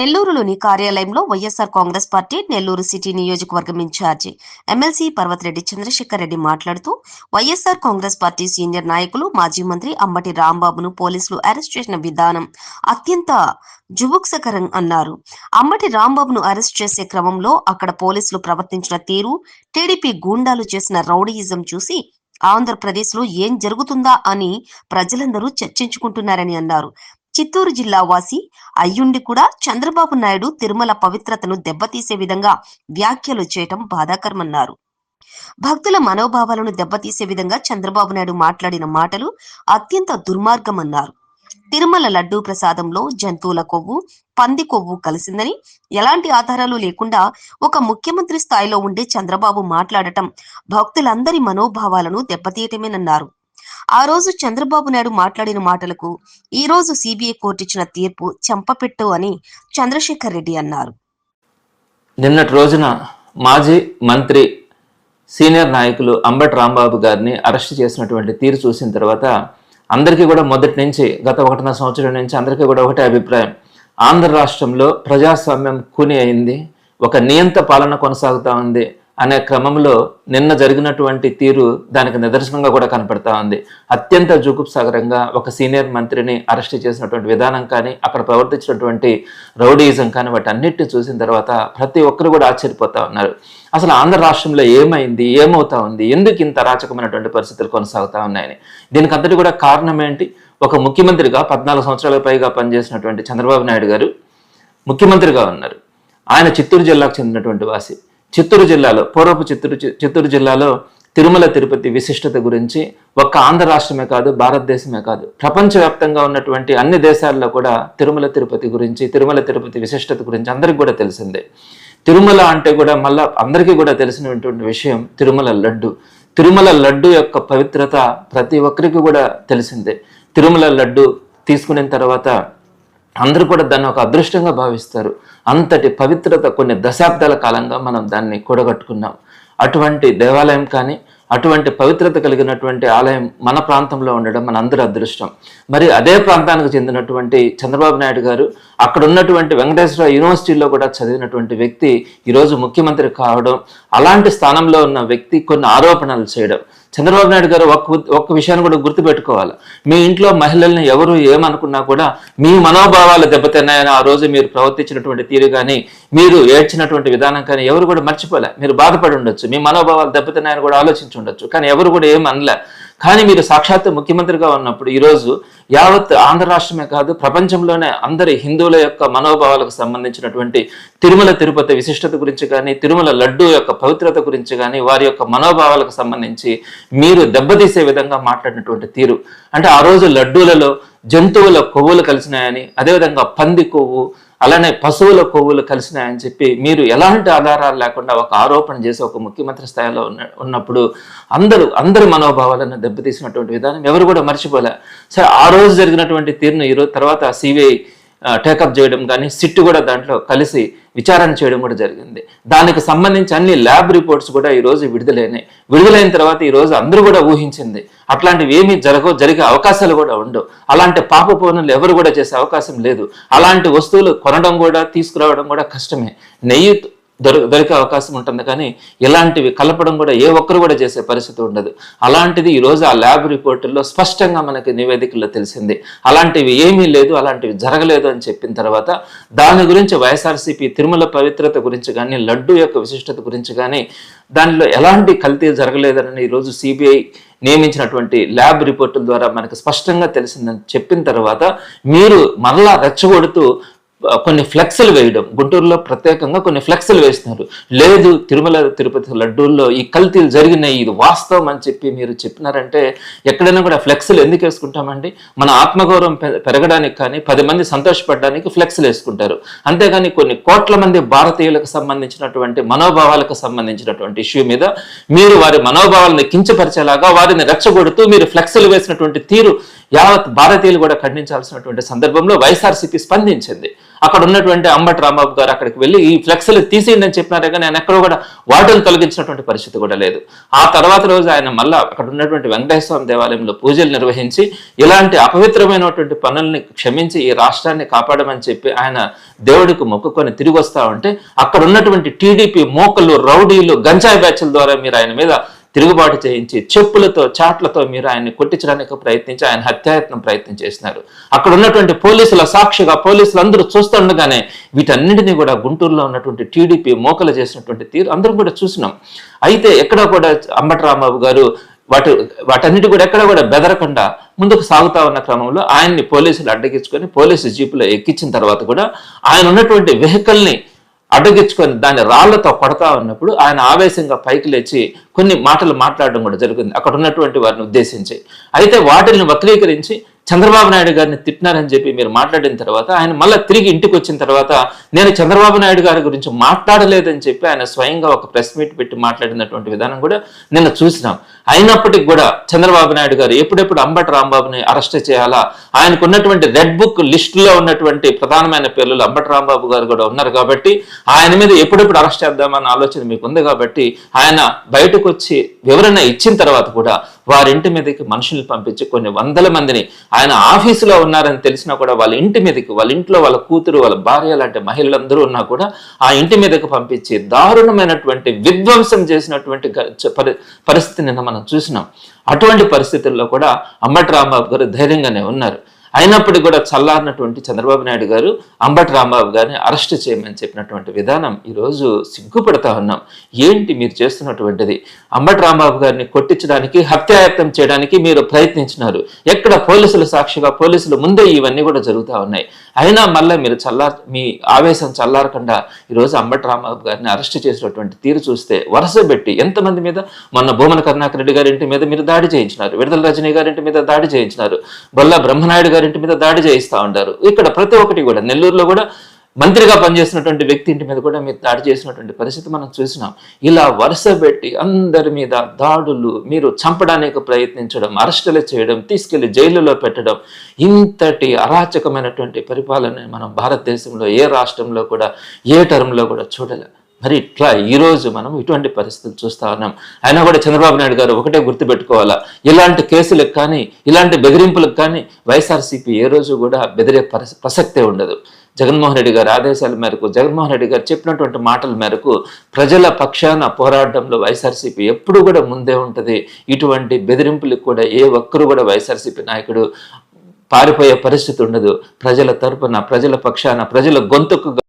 నెల్లూరులోని కార్యాలయంలో YSR Congress party Nellore city నియోజకవర్గం ఇన్ఛార్జి ఎమ్మెల్సీ పర్వతిరెడ్డి చంద్రశేఖర్ రెడ్డి మాట్లాడుతూ వైఎస్ఆర్ కాంగ్రెస్ పార్టీ సీనియర్ నాయకులు మాజీ మంత్రి అంబటి రాంబాబును పోలీసులు అరెస్ట్ చేసిన విధానం అత్యంత జుభుక్సకరం అన్నారు. అంబటి రాంబాబును అరెస్ట్ చేసే క్రమంలో అక్కడ పోలీసులు ప్రవర్తించిన తీరు టీడీపీ గూండాలు చేసిన రౌడీయిజం చూసి ఆంధ్రప్రదేశ్లో ఏం జరుగుతుందా అని ప్రజలందరూ చర్చించుకుంటున్నారని అన్నారు. చిత్తూరు జిల్లా వాసి అయ్యుండి కూడా చంద్రబాబు నాయుడు తిరుమల పవిత్రతను దెబ్బతీసే విధంగా వ్యాఖ్యలు చేయటం బాధాకరమన్నారు. భక్తుల మనోభావాలను దెబ్బతీసే విధంగా చంద్రబాబు నాయుడు మాట్లాడిన మాటలు అత్యంత దుర్మార్గమన్నారు. తిరుమల లడ్డూ ప్రసాదంలో జంతువుల కొవ్వు పంది కొవ్వు కలిసిందని ఎలాంటి ఆధారాలు లేకుండా ఒక ముఖ్యమంత్రి స్థాయిలో ఉండే చంద్రబాబు మాట్లాడటం భక్తులందరి మనోభావాలను దెబ్బతీయటమేనన్నారు. ఆ రోజు చంద్రబాబు నాయుడు మాట్లాడిన మాటలకు ఈ రోజు సిబిఐ కోర్టు ఇచ్చిన తీర్పు చెంపపెట్టు అని చంద్రశేఖర్ రెడ్డి అన్నారు. నిన్నటి రోజున మాజీ మంత్రి సీనియర్ నాయకులు అంబటి రాంబాబు గారిని అరెస్ట్ చేసినటువంటి తీరు చూసిన తర్వాత అందరికీ కూడా మొదటి నుంచి గత ఒకటిన్నర సంవత్సరం నుంచి అందరికీ కూడా ఒకటే అభిప్రాయం. ఆంధ్ర రాష్ట్రంలో ప్రజాస్వామ్యం కూని అయింది ఒక నియంత పాలన కొనసాగుతా ఉంది. అనే క్రమంలో నిన్న జరిగినటువంటి తీరు దానికి నిదర్శనంగా కూడా కనపడతా ఉంది. అత్యంత జుగుప్సాగరంగా ఒక సీనియర్ మంత్రిని అరెస్ట్ చేసినటువంటి విధానం కానీ అక్కడ ప్రవర్తించినటువంటి రౌడీయిజం కానీ వాటి అన్నిటిని చూసిన తర్వాత ప్రతి ఒక్కరు కూడా ఆశ్చర్యపోతా ఉన్నారు. అసలు ఆంధ్ర రాష్ట్రంలో ఏమైంది ఏమవుతా ఉంది ఎందుకు ఇంత అరాచకమైనటువంటి పరిస్థితులు కొనసాగుతా ఉన్నాయని. దీనికి అంతటి కూడా కారణం ఏంటి? ఒక ముఖ్యమంత్రిగా పద్నాలుగు సంవత్సరాలకు పైగా పనిచేసినటువంటి చంద్రబాబు నాయుడు గారు ముఖ్యమంత్రిగా ఉన్నారు. ఆయన చిత్తూరు జిల్లాకు చెందినటువంటి వాసి. చిత్తూరు జిల్లాలో పూర్వపు చిత్తూరు చిత్తూరు జిల్లాలో తిరుమల తిరుపతి విశిష్టత గురించి ఒక్క ఆంధ్ర రాష్ట్రమే కాదు భారతదేశమే కాదు. ప్రపంచవ్యాప్తంగా ఉన్నటువంటి అన్ని దేశాల్లో కూడా తిరుమల తిరుపతి గురించి తిరుమల తిరుపతి విశిష్టత గురించి అందరికి కూడా తెలిసిందే. తిరుమల అంటే కూడా మళ్ళా అందరికీ కూడా తెలిసినటువంటి విషయం తిరుమల లడ్డు. తిరుమల లడ్డు యొక్క పవిత్రత ప్రతి ఒక్కరికి కూడా తెలిసిందే. తిరుమల లడ్డు తీసుకున్న తర్వాత అందరూ కూడా దాన్ని ఒక అదృష్టంగా భావిస్తారు. అంతటి పవిత్రత కొన్ని దశాబ్దాల కాలంగా మనం దాన్ని కూడగట్టుకున్నాం. అటువంటి దేవాలయం కానీ అటువంటి పవిత్రత కలిగినటువంటి ఆలయం మన ప్రాంతంలో ఉండడం మన అందరి అదృష్టం. మరి అదే ప్రాంతానికి చెందినటువంటి చంద్రబాబు నాయుడు గారు అక్కడ ఉన్నటువంటి వెంకటేశ్వర యూనివర్సిటీలో కూడా చదివినటువంటి వ్యక్తి ఈరోజు ముఖ్యమంత్రి కావడం అలాంటి స్థానంలో ఉన్న వ్యక్తి కొన్ని ఆరోపణలు చేయడం. చంద్రబాబు నాయుడు గారు ఒక్క ఒక్క విషయాన్ని కూడా గుర్తుపెట్టుకోవాలి. మీ ఇంట్లో మహిళల్ని ఎవరు ఏమనుకున్నా కూడా మీ మనోభావాలు దెబ్బతిన్నాయని ఆ రోజు మీరు ప్రవర్తించినటువంటి తీరు కానీ మీరు ఏడ్చినటువంటి విధానం కానీ ఎవరు కూడా మర్చిపోలే. మీరు బాధపడి ఉండొచ్చు. మీ మనోభావాలు దెబ్బతిన్నాయని కూడా ఆలోచించి ఉండొచ్చు. కానీ ఎవరు కూడా ఏం అనలే. కానీ మీరు సాక్షాత్తు ముఖ్యమంత్రిగా ఉన్నప్పుడు ఈరోజు యావత్ ఆంధ్ర రాష్ట్రమే కాదు ప్రపంచంలోనే అందరి హిందువుల యొక్క మనోభావాలకు సంబంధించినటువంటి తిరుమల తిరుపతి విశిష్టత గురించి కానీ తిరుమల లడ్డు యొక్క పవిత్రత గురించి కానీ వారి యొక్క మనోభావాలకు సంబంధించి మీరు దెబ్బతీసే విధంగా మాట్లాడినటువంటి తీరు. అంటే ఆ రోజు లడ్డూలలో జంతువుల కొవ్వులు కలిసినాయని అదేవిధంగా పంది కొవ్వు అలానే పశువుల కొవ్వులు కలిసినాయని చెప్పి మీరు ఎలాంటి ఆధారాలు లేకుండా ఒక ఆరోపణ చేసి ఒక ముఖ్యమంత్రి స్థాయిలో ఉన్న ఉన్నప్పుడు అందరూ అందరి మనోభావాలను దెబ్బతీసినటువంటి విధానం ఎవరు కూడా మర్చిపోలే. సరే ఆ రోజు జరిగినటువంటి తీరును ఈరోజు తర్వాత సిబిఐ టేకప్ చేయడం కానీ సిట్ కూడా దాంట్లో కలిసి విచారణ చేయడం కూడా జరిగింది. దానికి సంబంధించి అన్ని ల్యాబ్ రిపోర్ట్స్ కూడా ఈరోజు విడుదలైనాయి. విడుదలైన తర్వాత ఈ రోజు అందరూ కూడా ఊహించింది అట్లాంటివి ఏమీ జరగవు జరిగే అవకాశాలు కూడా ఉండవు. అలాంటి పాప పనులు ఎవరు కూడా చేసే అవకాశం లేదు. అలాంటి వస్తువులు కొనడం కూడా తీసుకురావడం కూడా కష్టమే. నెయ్యి దొర దొరికే అవకాశం ఉంటుంది. కానీ ఇలాంటివి కలపడం కూడా ఏ ఒక్కరు కూడా చేసే పరిస్థితి ఉండదు. అలాంటిది ఈరోజు ఆ ల్యాబ్ రిపోర్టుల్లో స్పష్టంగా మనకి నివేదికల్లో తెలిసింది. అలాంటివి ఏమీ లేదు అలాంటివి జరగలేదు అని చెప్పిన తర్వాత దాని గురించి వైఎస్ఆర్సీపీ తిరుమల పవిత్రత గురించి కానీ లడ్డు యొక్క విశిష్టత గురించి కానీ దానిలో ఎలాంటి కల్తీ జరగలేదని ఈరోజు సిబిఐ నియమించినటువంటి ల్యాబ్ రిపోర్టుల ద్వారా మనకు స్పష్టంగా తెలిసిందని చెప్పిన తర్వాత మీరు మరలా రెచ్చగొడుతూ కొన్ని ఫ్లెక్స్లు వేయడం. గుంటూరులో ప్రత్యేకంగా కొన్ని ఫ్లెక్స్లు వేస్తున్నారు. లేదు తిరుమల తిరుపతి లడ్డూల్లో ఈ కల్తీలు జరిగినాయి. ఇది వాస్తవం అని చెప్పి మీరు చెప్పినారంటే ఎక్కడైనా కూడా ఫ్లెక్స్లు ఎందుకు వేసుకుంటామండి? మన ఆత్మగౌరవం పెరగడానికి కానీ పది మంది సంతోషపడడానికి ఫ్లెక్స్లు వేసుకుంటారు. అంతేగాని కొన్ని కోట్ల మంది భారతీయులకు సంబంధించినటువంటి మనోభావాలకు సంబంధించినటువంటి ఇష్యూ మీద మీరు వారి మనోభావాలను కించపరిచేలాగా వారిని రెచ్చగొడుతూ మీరు ఫ్లెక్స్లు వేసినటువంటి తీరు యావత్ భారతీయులు కూడా ఖండించాల్సినటువంటి సందర్భంలో వైఎస్ఆర్సీపీ స్పందించింది. అక్కడ ఉన్నటువంటి అంబటి రాంబాబు గారు అక్కడికి వెళ్ళి ఈ ఫ్లెక్స్లు తీసేయండి అని చెప్పినారే కానీ ఆయన ఎక్కడో కూడా వాటిని తొలగించినటువంటి పరిస్థితి కూడా లేదు. ఆ తర్వాత రోజు ఆయన మళ్ళా అక్కడ ఉన్నటువంటి వెంకటేశ్వర దేవాలయంలో పూజలు నిర్వహించి ఇలాంటి అపవిత్రమైనటువంటి పనుల్ని క్షమించి ఈ రాష్ట్రాన్ని కాపాడమని చెప్పి ఆయన దేవుడికి మొక్కుకొని తిరిగి వస్తా ఉంటే అక్కడ ఉన్నటువంటి టీడీపీ మోకలు రౌడీలు గంజాయి బ్యాచ్ల ద్వారా మీరు ఆయన మీద తిరుగుబాటు చేయించి చెప్పులతో చాట్లతో మీరు ఆయన్ని కొట్టించడానికి ప్రయత్నించి ఆయన హత్యాయత్నం ప్రయత్నం చేసినారు. అక్కడ ఉన్నటువంటి పోలీసుల సాక్షిగా పోలీసులు అందరూ చూస్తుండగానే వీటన్నింటినీ కూడా గుంటూరులో ఉన్నటువంటి టీడీపీ మోకలు చేసినటువంటి తీరు అందరం కూడా చూసినాం. అయితే ఎక్కడ కూడా అంబటరామబాబు గారు వాటి వాటన్నిటి కూడా ఎక్కడ కూడా బెదరకుండా ముందుకు సాగుతా ఉన్న క్రమంలో ఆయన్ని పోలీసులు అడ్డగించుకొని పోలీసు జీపులో ఎక్కించిన తర్వాత కూడా ఆయన ఉన్నటువంటి వెహికల్ని అడ్డగించుకొని దాన్ని రాళ్ళతో కొడతా ఉన్నప్పుడు ఆయన ఆవేశంగా పైకి లేచి కొన్ని మాటలు మాట్లాడడం కూడా జరిగింది అక్కడ ఉన్నటువంటి వారిని ఉద్దేశించి. అయితే వాటిని వక్రీకరించి చంద్రబాబు నాయుడు గారిని తిట్టినారని చెప్పి మీరు మాట్లాడిన తర్వాత ఆయన మళ్ళీ తిరిగి ఇంటికి వచ్చిన తర్వాత నేను చంద్రబాబు నాయుడు గారి గురించి మాట్లాడలేదని చెప్పి ఆయన స్వయంగా ఒక ప్రెస్ మీట్ పెట్టి మాట్లాడినటువంటి విధానం కూడా నిన్న చూసినాం. అయినప్పటికీ కూడా చంద్రబాబు నాయుడు గారు ఎప్పుడెప్పుడు అంబటి రాంబాబుని అరెస్ట్ చేయాలా? ఆయనకు ఉన్నటువంటి రెడ్ బుక్ లిస్టులో ఉన్నటువంటి ప్రధానమైన పేర్లు అంబటి రాంబాబు గారు కూడా ఉన్నారు కాబట్టి ఆయన మీద ఎప్పుడెప్పుడు అరెస్ట్ చేద్దామన్న ఆలోచన మీకు ఉంది కాబట్టి ఆయన బయటకు వచ్చి వివరణ ఇచ్చిన తర్వాత కూడా వారింటి మీదకి మనుషుల్ని పంపించి కొన్ని వందల మందిని ఆయన ఆఫీసులో ఉన్నారని తెలిసినా కూడా వాళ్ళ ఇంటి మీదకి వాళ్ళ ఇంట్లో వాళ్ళ కూతురు వాళ్ళ భార్య లాంటి మహిళలందరూ ఉన్నా కూడా ఆ ఇంటి మీదకి పంపించి దారుణమైనటువంటి విధ్వంసం చేసినటువంటి పరిస్థితిని పరి- మనం చూసినాం. అటువంటి పరిస్థితుల్లో కూడా అమ్మటి రాంబాబు గారు ధైర్యంగానే ఉన్నారు. అయినప్పటికీ కూడా చల్లారినటువంటి చంద్రబాబు నాయుడు గారు అంబటి రాంబాబు గారిని అరెస్ట్ చేయమని చెప్పినటువంటి విధానం ఈరోజు సిగ్గుపడతా ఉన్నాం. ఏంటి మీరు చేస్తున్నటువంటిది? అంబటి రాంబాబు గారిని కొట్టించడానికి హత్యాయత్నం చేయడానికి మీరు ప్రయత్నించినారు. ఎక్కడ పోలీసుల సాక్షిగా పోలీసులు ముందే ఇవన్నీ కూడా జరుగుతూ ఉన్నాయి. అయినా మళ్ళీ మీరు చల్లార్ మీ ఆవేశం చల్లారకుండా ఈరోజు అంబటి రాంబాబు గారిని అరెస్ట్ చేసినటువంటి తీరు చూస్తే వరుస పెట్టి ఎంతమంది మీద? మొన్న భూమన కరుణాకర్ రెడ్డి గారి ఇంటి మీద మీరు దాడి చేయించినారు. విడుదల రజనీ గారి ఇంటి మీద దాడి చేయించినారు. బొల్ల బ్రహ్మనాయుడు గారి ఇంటి మీద దాడి చేయిస్తా ఉంటారు. ఇక్కడ ప్రతి ఒక్కటి కూడా నెల్లూరులో కూడా మంత్రిగా పనిచేసినటువంటి వ్యక్తి ఇంటి మీద కూడా మీరు దాడి చేసినటువంటి పరిస్థితి మనం చూసినాం. ఇలా వరుస పెట్టి అందరి మీద దాడులు మీరు చంపడానికి ప్రయత్నించడం అరెస్టులు చేయడం తీసుకెళ్ళి జైలులో పెట్టడం ఇంతటి అరాచకమైనటువంటి పరిపాలన మనం భారతదేశంలో ఏ రాష్ట్రంలో కూడా ఏ టర్మ్లో కూడా చూడలేం. మరి ఇట్లా ఈ రోజు మనం ఇటువంటి పరిస్థితులు చూస్తా ఉన్నాం. అయినా కూడా చంద్రబాబు నాయుడు గారు ఒకటే గుర్తుపెట్టుకోవాలా ఇలాంటి కేసులకు కానీ ఇలాంటి బెదిరింపులకు కానీ వైఎస్ఆర్సీపీ ఏ రోజు కూడా బెదిరే ప్రసక్తే ఉండదు. జగన్మోహన్ రెడ్డి గారి ఆదేశాల మేరకు జగన్మోహన్ రెడ్డి గారు చెప్పినటువంటి మాటల మేరకు ప్రజల పక్షాన పోరాటంలో వైఎస్ఆర్సీపీ ఎప్పుడు కూడా ముందే ఉంటుంది. ఇటువంటి బెదిరింపులకు కూడా ఏ ఒక్కరు కూడా వైఎస్ఆర్సీపీ నాయకుడు పారిపోయే పరిస్థితి ఉండదు. ప్రజల తరపున ప్రజల పక్షాన ప్రజల గొంతుకు